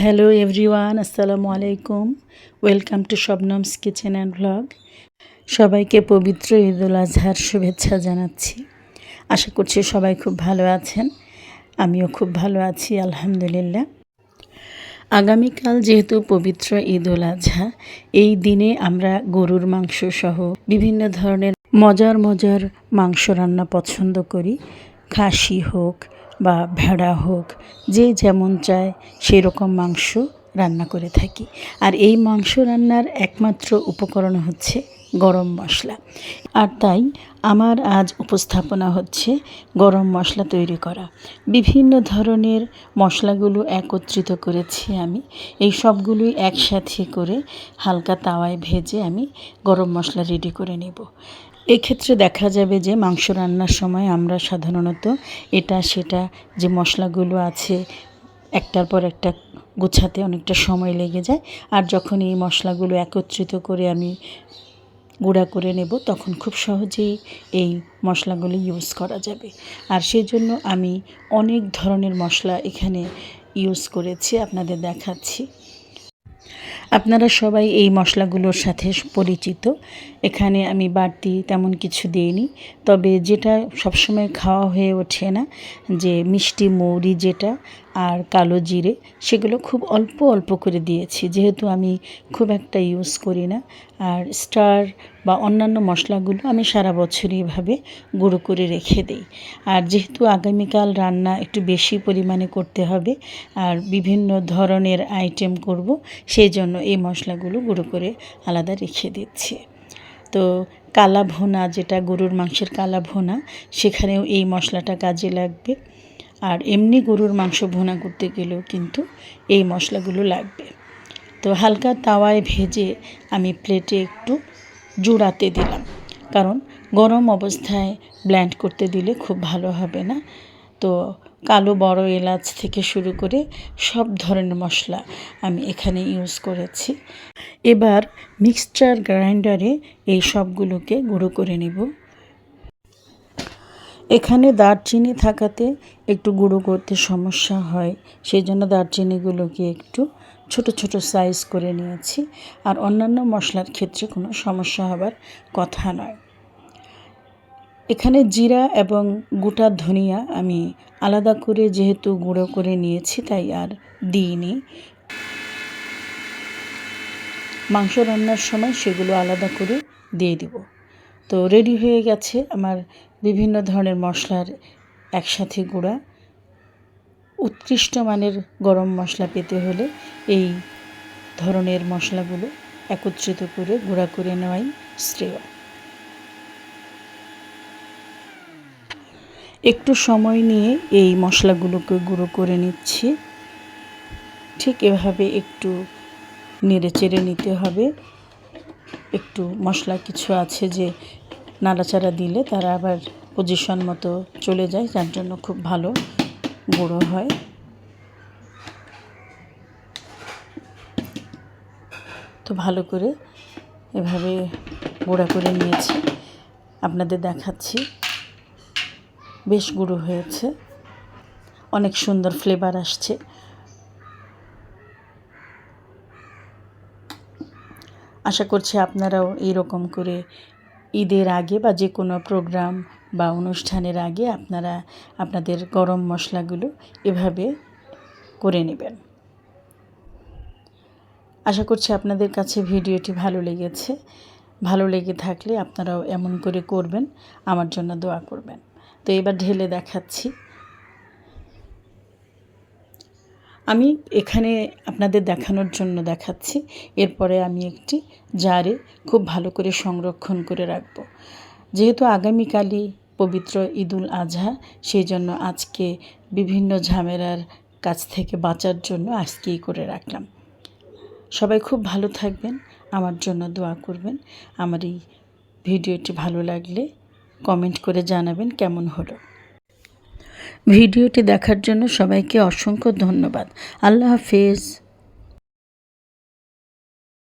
Hello everyone, আসসালামু আলাইকুম। Welcome to Shabnam's kitchen and blog. সবাইকে পবিত্র ঈদুল আজহার শুভেচ্ছা জানাচ্ছি। আশা করছি সবাই খুব ভালো আছেন। আমিও খুব ভালো আছি, আলহামদুলিল্লাহ। আগামীকাল যেহেতু পবিত্র ঈদুল আজহা, এই দিনে আমরা গরুর মাংস সহ বিভিন্ন ধরনের মজার মজার মাংস রান্না পছন্দ করি। খাসি হোক বা ভেড়া হোক, যে যেমন চায় সেই রকম মাংস রান্না করে থাকি। আর এই মাংস রান্নার একমাত্র উপকরণ হচ্ছে গরম মশলা। আর তাই আমার আজ উপস্থাপনা হচ্ছে গরম মশলা তৈরি করা। বিভিন্ন ধরনের মশলাগুলো একত্রিত করেছি আমি। এই সবগুলোই একসাথে করে হালকা তাওয়ায় ভেজে আমি গরম মশলা রেডি করে নেব। এক্ষেত্রে দেখা যাবে যে মাংস রান্নার সময় আমরা সাধারণত এটা, সেটা, যে মশলাগুলো আছে, একটার পর একটা গুছাতে অনেকটা সময় লেগে যায়। আর যখন এই মশলাগুলো একত্রিত করে আমি গুঁড়া করে নেব, তখন খুব সহজেই এই মশলাগুলো ইউজ করা যাবে। আর সেই জন্য আমি অনেক ধরনের মশলা এখানে ইউজ করেছি, আপনাদের দেখাচ্ছি। আপনারা সবাই এই মশলাগুলোর সাথে পরিচিত। এখানে আমি বাড়তি তেমন কিছু দিইনি। তবে যেটা সবসময় খাওয়া হয়ে ওঠে না, যে মিষ্টি মৌরি যেটা আর কালো জিরে, সেগুলো খুব অল্প অল্প করে দিয়েছি। যেহেতু আমি খুব একটা ইউজ করি না, আর স্টার বা অন্যান্য মশলাগুলো আমি সারা বছরই এভাবে গুঁড়ো করে রেখে দিই। আর যেহেতু আগামীকাল রান্না একটু বেশি পরিমাণে করতে হবে, আর বিভিন্ন ধরনের আইটেম করব, সেই জন্য এই মশলাগুলো গুঁড়ো করে আলাদা রেখে দিচ্ছি। তো কালা ভোনা, যেটা গরুর মাংসের কালা ভোনা, সেখানেও এই মশলাটা কাজে লাগবে। আর এমনি গরুর মাংস ভোনা করতে গেলেও কিন্তু এই মশলাগুলো লাগবে। তো হালকা তাওয়ায় ভেজে আমি প্লেটে একটু জুড়াতে দিলাম। কারণ গরম অবস্থায় ব্ল্যান্ড করতে দিলে খুব ভালো হবে না। তো কালো বড় এলাচ থেকে শুরু করে সব ধরনের মশলা আমি এখানে ইউজ করেছি। এবার মিক্সচার গ্রাইন্ডারে এই সবগুলোকে গুঁড়ো করে নেব। এখানে দারচিনি থাকাতে একটু গুঁড়ো করতে সমস্যা হয় সেই জন্য দারচিনিগুলোকে একটু ছোট ছোট সাইজ করে নিয়েছি। আর অন্যান্য মশলার ক্ষেত্রে কোনো সমস্যা হবার কথা নয়। এখানে জিরা এবং গোটা ধনিয়া আমি আলাদা করে যেহেতু গুঁড়ো করে নিয়েছি, তাই আর দিইনি। মাংস রান্নার সময় সেগুলো আলাদা করে দিয়ে দিব। তো রেডি হয়ে গেছে আমার বিভিন্ন ধরনের মশলার একসাথে গুঁড়া। উৎকৃষ্ট মানের গরম মশলা পেতে হলে এই ধরনের মশলাগুলো একত্রিত করে গুঁড়া করে নেওয়াই শ্রেয়। একটু সময় নিয়ে এই মশলাগুলোকে গুঁড়ো করে নিচ্ছি। ঠিক এভাবে একটু নেড়ে চেড়ে নিতে হবে। একটু মশলা কিছু আছে যে নাড়াচাড়া দিলে তারা আবার পজিশন মতো চলে যায়, যার জন্য খুব ভালো গুঁড়ো হয়। তো ভালো করে এভাবে গুঁড়া করে নিয়েছি। আপনাদের দেখাচ্ছি। বেশ গুঁড়ো হয়েছে। অনেক সুন্দর ফ্লেভার আসছে। আশা করছি আপনারাও এইরকম করে ঈদের আগে বা যে কোনো প্রোগ্রাম বা অনুষ্ঠানের আগে আপনারা আপনাদের গরম মশলাগুলো এভাবে করে নেবেন। আশা করছি আপনাদের কাছে ভিডিওটি ভালো লেগেছে। ভালো লেগে থাকলে আপনারাও এমন করে করবেন। আমার জন্য দোয়া করবেন। তো এবার ঢেলে দেখাচ্ছি। আমি এখানে আপনাদের দেখানোর জন্য দেখাচ্ছি। এরপরে আমি একটি জারে খুব ভালো করে সংরক্ষণ করে রাখব। যেহেতু আগামীকালই পবিত্র ঈদুল আজহা, সেই জন্য আজকে বিভিন্ন ঝামেলার কাছ থেকে বাঁচার জন্য আজকেই করে রাখলাম। সবাই খুব ভালো থাকবেন, আমার জন্য দোয়া করবেন। আমার এই ভিডিওটি ভালো লাগলে কমেন্ট করে জানাবেন কেমন হলো। ভিডিওটি দেখার জন্য সবাইকে অসংখ্য ধন্যবাদ। আল্লাহ হাফেজ।